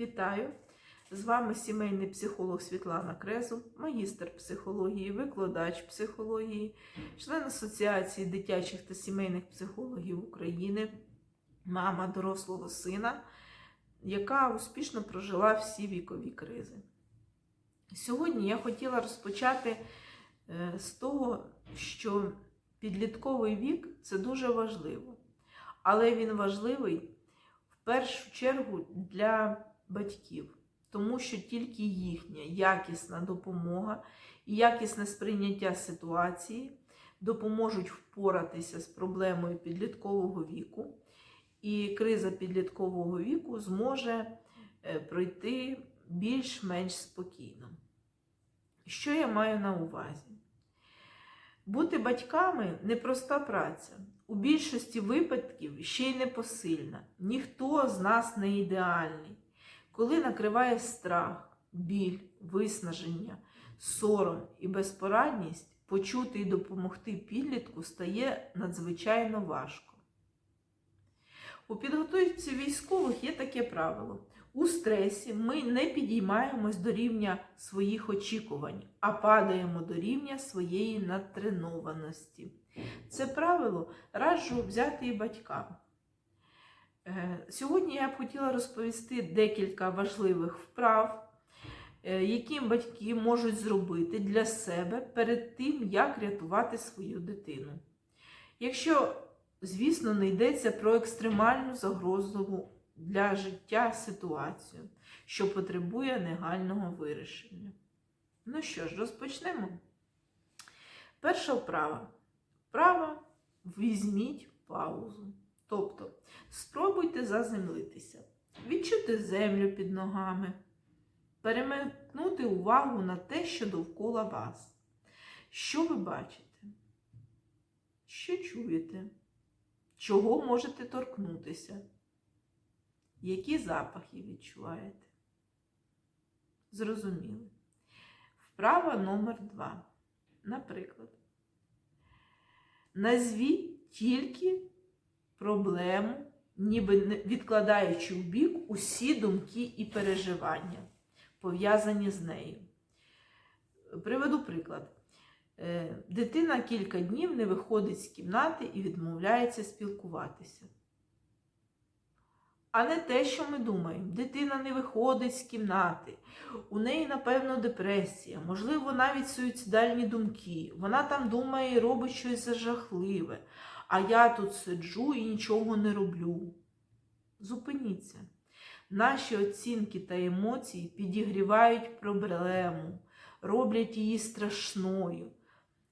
Вітаю! З вами сімейний психолог Світлана Крезу, магістр психології, викладач психології, член Асоціації дитячих та сімейних психологів України, мама дорослого сина, яка успішно прожила всі вікові кризи. Сьогодні я хотіла розпочати е, з того, що підлітковий вік це дуже важливо, але він важливий в першу чергу для батьків, тому що тільки їхня якісна допомога і якісне сприйняття ситуації допоможуть впоратися з проблемою підліткового віку, і криза підліткового віку зможе е, пройти більш-менш спокійно. Що я маю на увазі? Бути батьками непроста праця. У більшості випадків ще й непосильна. Ніхто з нас не ідеальний. Коли накриває страх, біль, виснаження, сором і безпорадність, почути і допомогти підлітку стає надзвичайно важко. У підготовці військових є таке правило. У стресі ми не підіймаємось до рівня своїх очікувань, а падаємо до рівня своєї натренованості. Це правило раджу взяти і батькам. Е, Сьогодні я б хотіла розповісти декілька важливих вправ, е, які батьки можуть зробити для себе перед тим, як рятувати свою дитину. Якщо, звісно, не йдеться про екстремальну загрозову для життя ситуацію, що потребує негайного вирішення. Ну що ж, розпочнемо. Перша вправа. Вправа візьміть паузу. Тобто, спробуйте заземлитися, відчути землю під ногами, перемкнути увагу на те, що довкола вас. Що ви бачите? Що чуєте? Чого можете торкнутися? Які запахи відчуваєте? Зрозуміли. Вправа номер два. Наприклад, назвіть тільки проблему, ніби відкладаючи в бік усі думки і переживання, пов'язані з нею. Приведу приклад. Е, Дитина кілька днів не виходить з кімнати і відмовляється спілкуватися. А не те, що ми думаємо. Дитина не виходить з кімнати. У неї, напевно, депресія, можливо, навіть суїцидальні думки. Вона там думає і робить щось жахливе. А я тут сиджу і нічого не роблю. Зупиніться. Наші оцінки та емоції підігрівають проблему, роблять її страшною,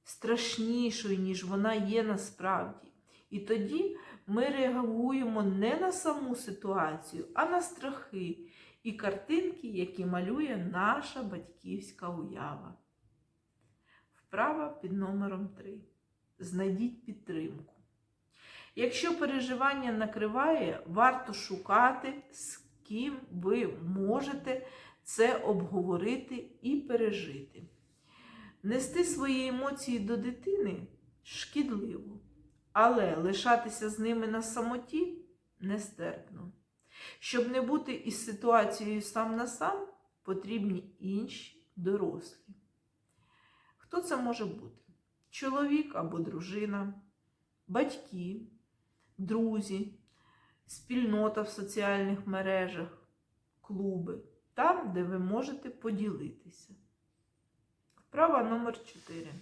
страшнішою, ніж вона є насправді. І тоді ми реагуємо не на саму ситуацію, а на страхи і картинки, які малює наша батьківська уява. Вправа під номером 3. Знайдіть підтримку. Якщо переживання накриває, варто шукати, з ким ви можете це обговорити і пережити. Нести свої емоції до дитини шкідливо, але лишатися з ними на самоті нестерпно. Щоб не бути із ситуацією сам на сам, потрібні інші дорослі. Хто це може бути? Чоловік або дружина, батьки, друзі, спільнота в соціальних мережах, клуби, там, де ви можете поділитися. Вправа номер 4.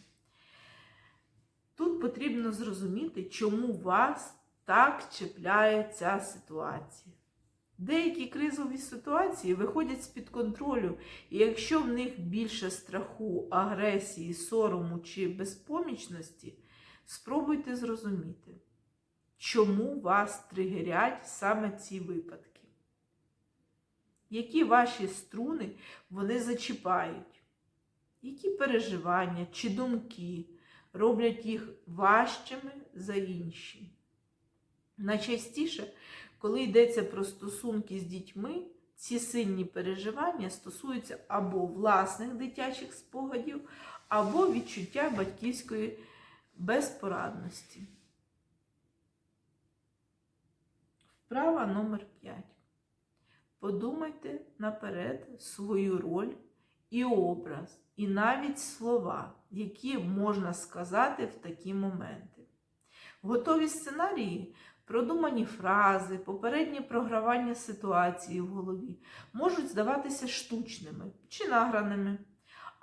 Тут потрібно зрозуміти, чому вас так чіпляє ця ситуація. Деякі кризові ситуації виходять з-під контролю, і якщо в них більше страху, агресії, сорому чи безпомічності, спробуйте зрозуміти, чому вас тригерять саме ці випадки. Які ваші струни вони зачіпають? Які переживання чи думки роблять їх важчими за інші? Найчастіше, коли йдеться про стосунки з дітьми, ці сильні переживання стосуються або власних дитячих спогадів, або відчуття батьківської безпорадності. Вправа номер 5. Подумайте наперед свою роль і образ, і навіть слова, які можна сказати в такі моменти. Готові сценарії, продумані фрази, попереднє програвання ситуації в голові можуть здаватися штучними чи награними.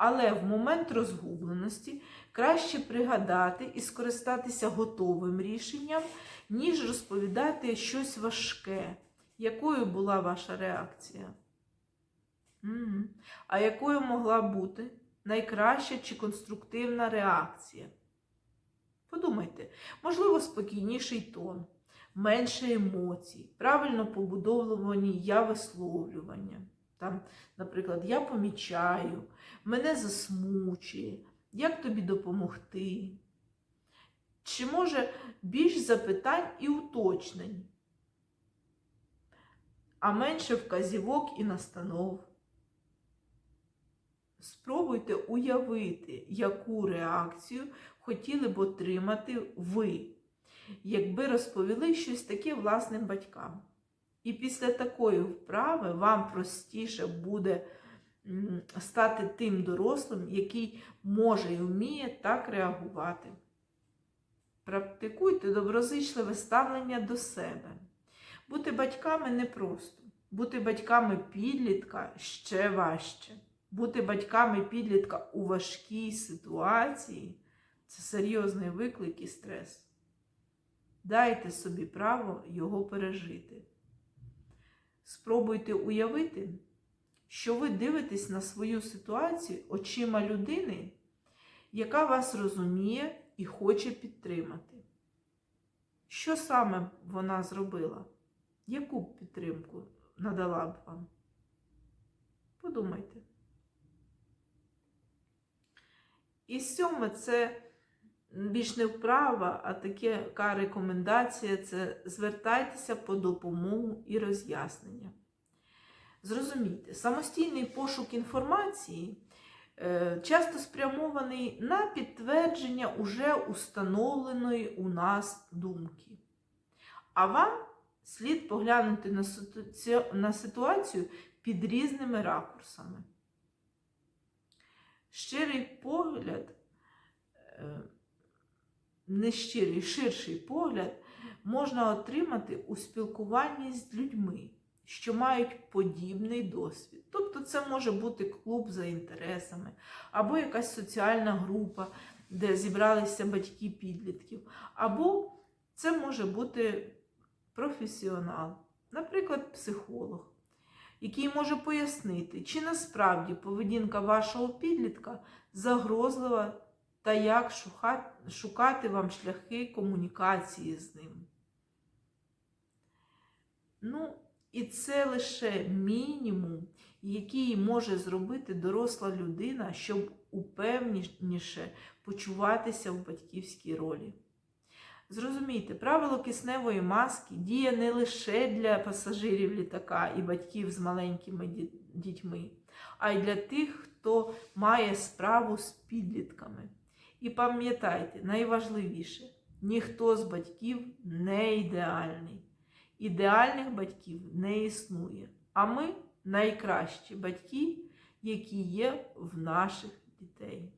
Але в момент розгубленості краще пригадати і скористатися готовим рішенням, ніж розповідати щось важке. Якою була ваша реакція? Мгм. А якою могла бути найкраща чи конструктивна реакція? Подумайте, можливо, спокійніший тон, менше емоцій, правильно побудовувані я висловлювання. Там, наприклад, я помічаю, мене засмучує, як тобі допомогти? Чи може більш запитань і уточнень, а менше вказівок і настанов? Спробуйте уявити, яку реакцію хотіли б отримати ви, якби розповіли щось таке власним батькам. І після такої вправи вам простіше буде стати тим дорослим, який може і вміє так реагувати. Практикуйте доброзичливе ставлення до себе. Бути батьками непросто. Бути батьками підлітка ще важче. Бути батьками підлітка у важкій ситуації це серйозний виклик і стрес. Дайте собі право його пережити. Спробуйте уявити, що ви дивитесь на свою ситуацію очима людини, яка вас розуміє і хоче підтримати. Що саме вона зробила? Яку підтримку надала б вам? Подумайте. І сьоме це більш не вправа, а така рекомендація це звертайтеся по допомогу і роз'яснення. Зрозумійте, самостійний пошук інформації е, часто спрямований на підтвердження уже установленої у нас думки. А вам слід поглянути на ситуацію, під різними ракурсами. Щирий погляд, е, нещирий, ширший погляд можна отримати у спілкуванні з людьми, що мають подібний досвід. Тобто це може бути клуб за інтересами, або якась соціальна група, де зібралися батьки підлітків, або це може бути професіонал, наприклад, психолог який може пояснити, чи насправді поведінка вашого підлітка загрозлива та як шукати вам шляхи комунікації з ним. Ну, і це лише мінімум, який може зробити доросла людина, щоб упевніше почуватися в батьківській ролі. Зрозумійте, правило кисневої маски діє не лише для пасажирів літака і батьків з маленькими дітьми, а й для тих, хто має справу з підлітками. І пам'ятайте, найважливіше, ніхто з батьків не ідеальний. Ідеальних батьків не існує. А ми найкращі батьки, які є в наших дітей.